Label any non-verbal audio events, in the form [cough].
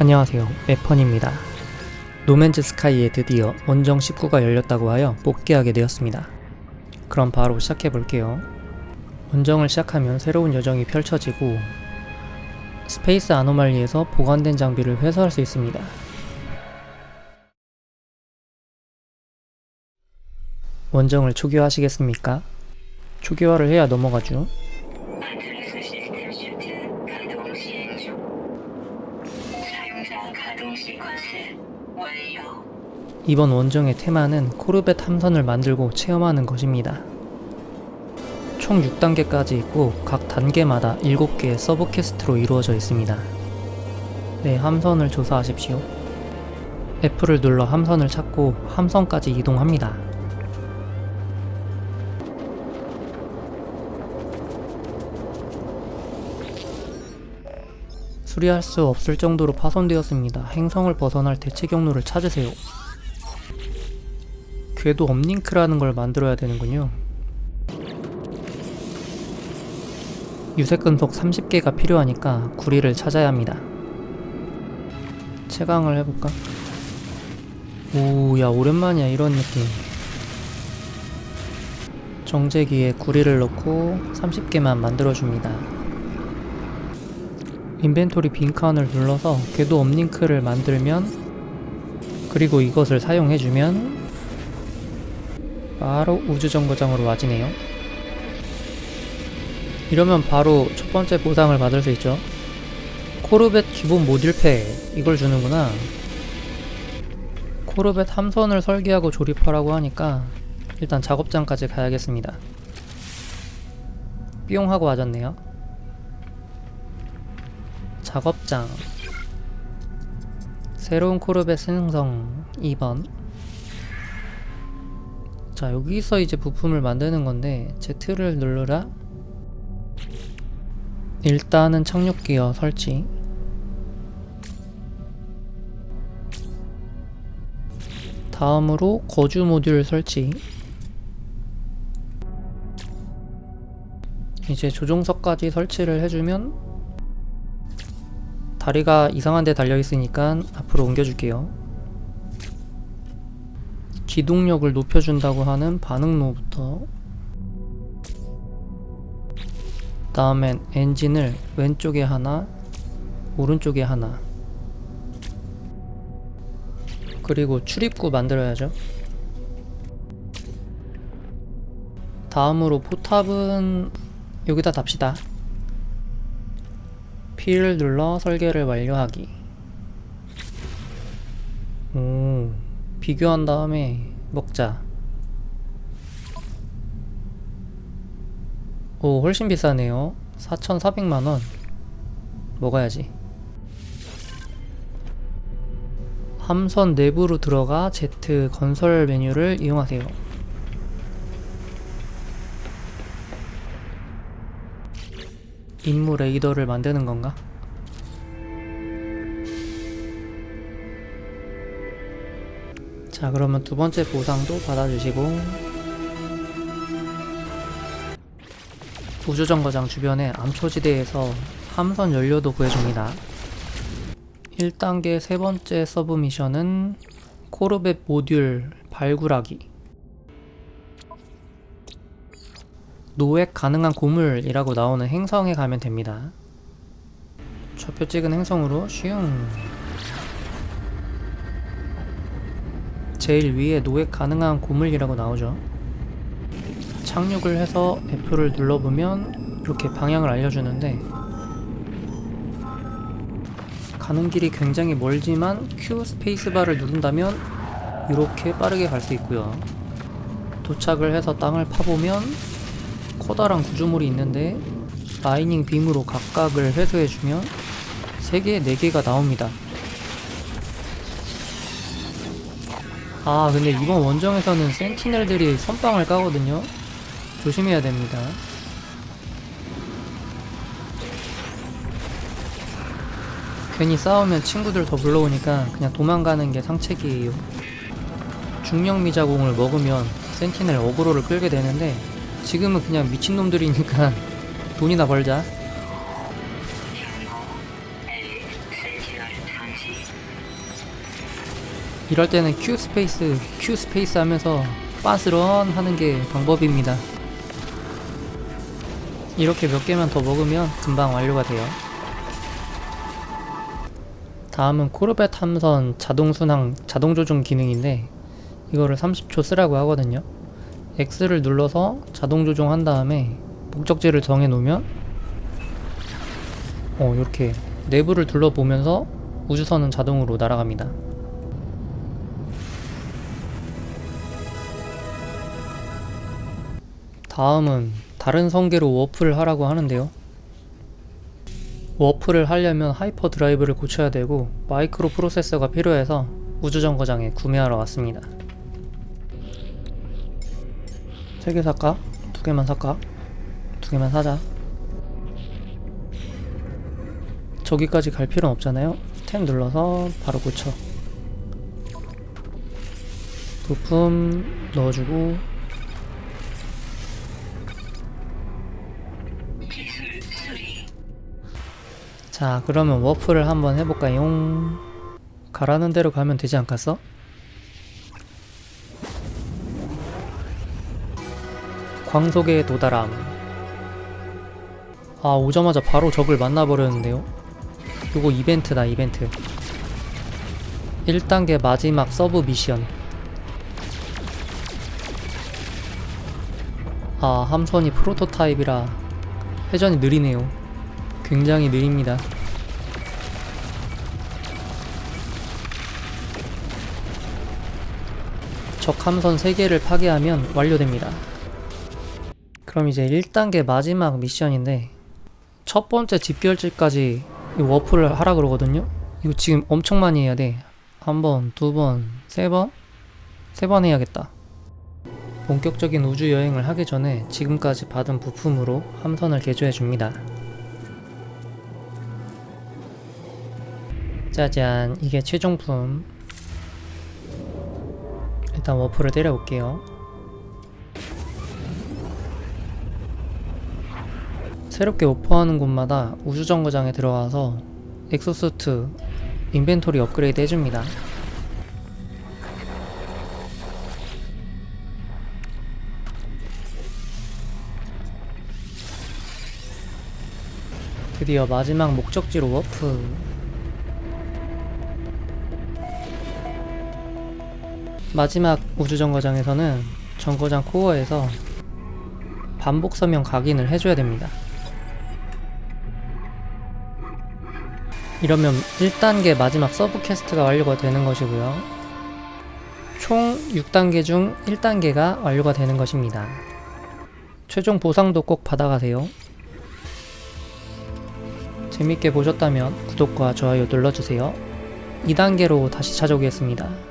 안녕하세요. 에펀입니다. 노맨즈 스카이에 드디어 원정 19가 열렸다고 하여 복귀하게 되었습니다. 그럼 바로 시작해 볼게요. 원정을 시작하면 새로운 여정이 펼쳐지고 스페이스 아노말리에서 보관된 장비를 회수할 수 있습니다. 원정을 초기화하시겠습니까? 초기화를 해야 넘어가죠. 아트리스 시스템 슈트 가동 시행 중. 사용자 이번 원정의 테마는 코르벳 함선을 만들고 체험하는 것입니다. 총 6단계까지 있고 각 단계마다 7개의 서브 퀘스트로 이루어져 있습니다. 네, 함선을 조사하십시오. F를 눌러 함선을 찾고 함선까지 이동합니다. 수리할 수 없을 정도로 파손되었습니다. 행성을 벗어날 대체 경로를 찾으세요. 궤도 업링크라는 걸 만들어야 되는군요. 유색 금속 30개가 필요하니까 구리를 찾아야 합니다. 채광을 해볼까? 오, 야, 오랜만이야, 이런 느낌. 정제기에 구리를 넣고 30개만 만들어줍니다. 인벤토리 빈칸을 눌러서 궤도 업링크를 만들면 그리고 이것을 사용해주면 바로 우주정거장으로 와지네요. 이러면 바로 첫 번째 보상을 받을 수 있죠. 코르벳 기본 모듈팩 이걸 주는구나. 코르벳 함선을 설계하고 조립하라고 하니까 일단 작업장까지 가야겠습니다. 뿅 하고 와졌네요. 작업장. 새로운 코르벳 생성 2번. 자 여기서 이제 부품을 만드는 건데 Z를 누르라. 일단은 착륙 기어 설치. 다음으로 거주 모듈 설치. 이제 조종석까지 설치를 해주면 다리가 이상한 데 달려 있으니까 앞으로 옮겨줄게요. 기동력을 높여준다고 하는 반응로부터. 다음엔 엔진을 왼쪽에 하나 오른쪽에 하나. 그리고 출입구 만들어야죠. 다음으로 포탑은 여기다 답시다 P를 눌러 설계를 완료하기. 오 비교한 다음에 먹자. 오 훨씬 비싸네요. 4,400만원. 먹어야지. 함선 내부로 들어가 Z 건설 메뉴를 이용하세요 임무 레이더를 만드는 건가? 자 그러면 두 번째 보상도 받아주시고. 우주정거장 주변의 암초지대에서 함선 연료도 구해줍니다. 1단계 세 번째 서브 미션은 코르벳 모듈 발굴하기 노획 가능한 고물이라고 나오는 행성에 가면 됩니다 좌표 찍은 행성으로 슝 제일 위에 노획 가능한 고물이라고 나오죠. 착륙을 해서 F를 눌러보면 이렇게 방향을 알려주는데 가는 길이 굉장히 멀지만 Q 스페이스바를 누른다면 이렇게 빠르게 갈 수 있고요. 도착을 해서 땅을 파보면 커다란 구조물이 있는데 마이닝 빔으로 각각을 회수해주면 3개, 4개가 나옵니다. 아 근데 이번 원정에서는 센티넬들이 선빵을 까거든요. 조심해야 됩니다. 괜히 싸우면 친구들 더 불러오니까 그냥 도망가는 게 상책이에요. 중력미자공을 먹으면 센티넬 어그로를 끌게 되는데 지금은 그냥 미친놈들이니까 [laughs] 돈이나 벌자 이럴 때는 Q 스페이스, Q 스페이스 하면서 빠스런 하는 게 방법입니다. 이렇게 몇 개만 더 먹으면 금방 완료가 돼요. 다음은 코르벳 함선 자동 순항 자동 조종 기능인데 이거를 30초 쓰라고 하거든요. X를 눌러서 자동 조종한 다음에 목적지를 정해 놓으면 어 이렇게 내부를 둘러보면서 우주선은 자동으로 날아갑니다. 다음은 다른 성계로 워프를 하라고 하는데요. 워프를 하려면 하이퍼 드라이브를 고쳐야 되고 마이크로 프로세서가 필요해서 우주정거장에 구매하러 왔습니다. 세 개 살까? 두 개만 살까? 두 개만 사자. 저기까지 갈 필요는 없잖아요. 탭 눌러서 바로 고쳐. 부품 넣어주고 자 그러면 워프를 한번 해볼까요? 가라는 대로 가면 되지 않겠어? 광속에 도달함. 아 오자마자 바로 적을 만나버렸는데요. 요거 이벤트다 이벤트. 1단계 마지막 서브 미션. 아 함선이 프로토타입이라 회전이 느리네요. 굉장히 느립니다. 적 함선 3개를 파괴하면 완료됩니다. 그럼 이제 1단계 마지막 미션인데 첫 번째 집결지까지 이 워프를 하라 그러거든요. 이거 지금 엄청 많이 해야 돼. 한 번, 두 번, 세 번? 세 번 해야겠다. 본격적인 우주 여행을 하기 전에 지금까지 받은 부품으로 함선을 개조해 줍니다. 짜잔 이게 최종품 일단 워프를 때려볼게요 새롭게 오퍼하는 곳마다 우주정거장에 들어가서 엑소수트 인벤토리 업그레이드 해줍니다 드디어 마지막 목적지로 워프 마지막 우주정거장에서는 정거장 코어에서 반복 서명 각인을 해줘야 됩니다. 이러면 1단계 마지막 서브 퀘스트가 완료가 되는 것이고요. 총 6단계 중 1단계가 완료가 되는 것입니다. 최종 보상도 꼭 받아가세요. 재밌게 보셨다면 구독과 좋아요 눌러주세요. 2단계로 다시 찾아오겠습니다.